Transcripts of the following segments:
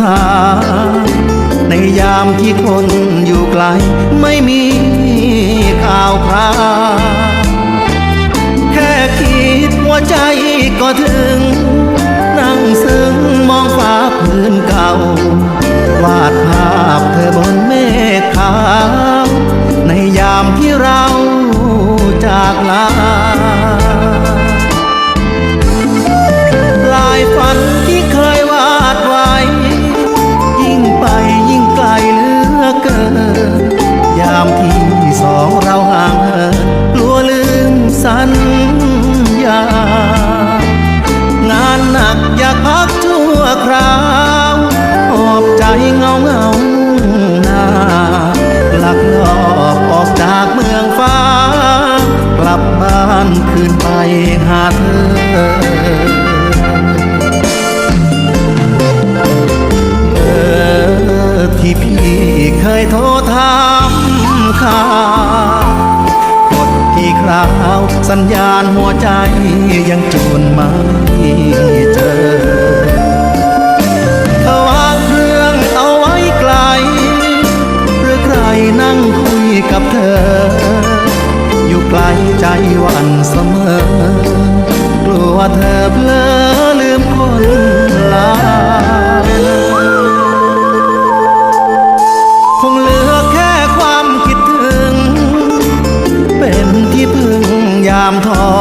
ทางในยามที่คนอยู่ไกล ไม่มีข่าวคราวแค่คิดหัวใจก็ถึง นั่งซึ้งมองฟ้าพื้นเก่า วาดภาพเธอบนเมฆขาวในยามที่เราจากลา อยากพักชั่วคราวหอบใจเงาเงาหน้าหลักลอบออกจากเมืองฟ้า กลับบ้านคืนไปหาเธอเออที่พี่เคยโทรถามข่าวกดที่คราวสัญญาณหัวใจยังจูนไม่ เจอเธอวางเครื่องเอาไว้ไกล หรือใครนั่งคุยกับเธอ อยู่ไกลใจวันเสมอ กลัวเธอเพลอลืมคนลาคงเหลือแค่ความคิดถึง เป็นที่พึ่งยามท้อ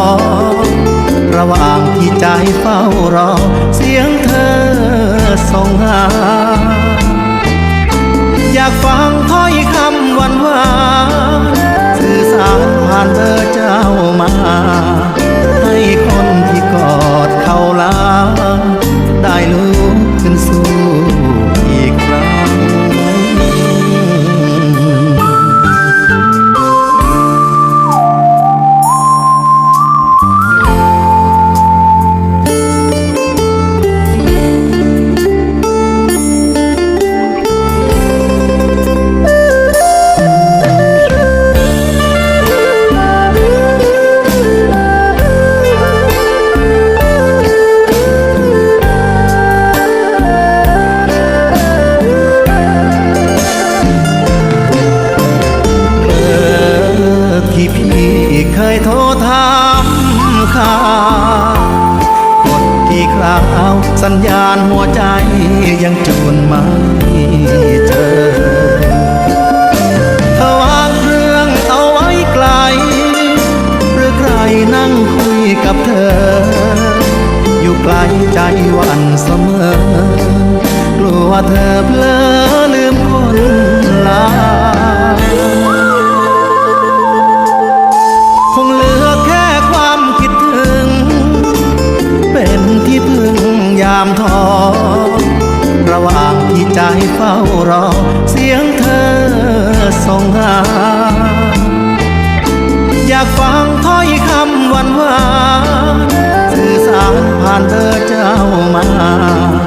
ระหว่างที่ใจเฝ้ารอ เสียงเธอส่งหา อยากฟังถ้อยคำหวานหวานสื่อสารผ่านเธอ สัญญาณหัวใจยังจูนไม่เจอเธอวางเครื่องเอาไว้ไกล หรือใครนั่งคุยกับเธอ อยู่ไกลใจวันเสมอ กลัวเธอเพลอลืมคน ที่ใจเฝ้ารอ เสียงเธอส่งหา อยากฟังถ้อยคำหวานหวานสื่อสารผ่านเธอเจ้ามาให้คนที่กอดเขาลา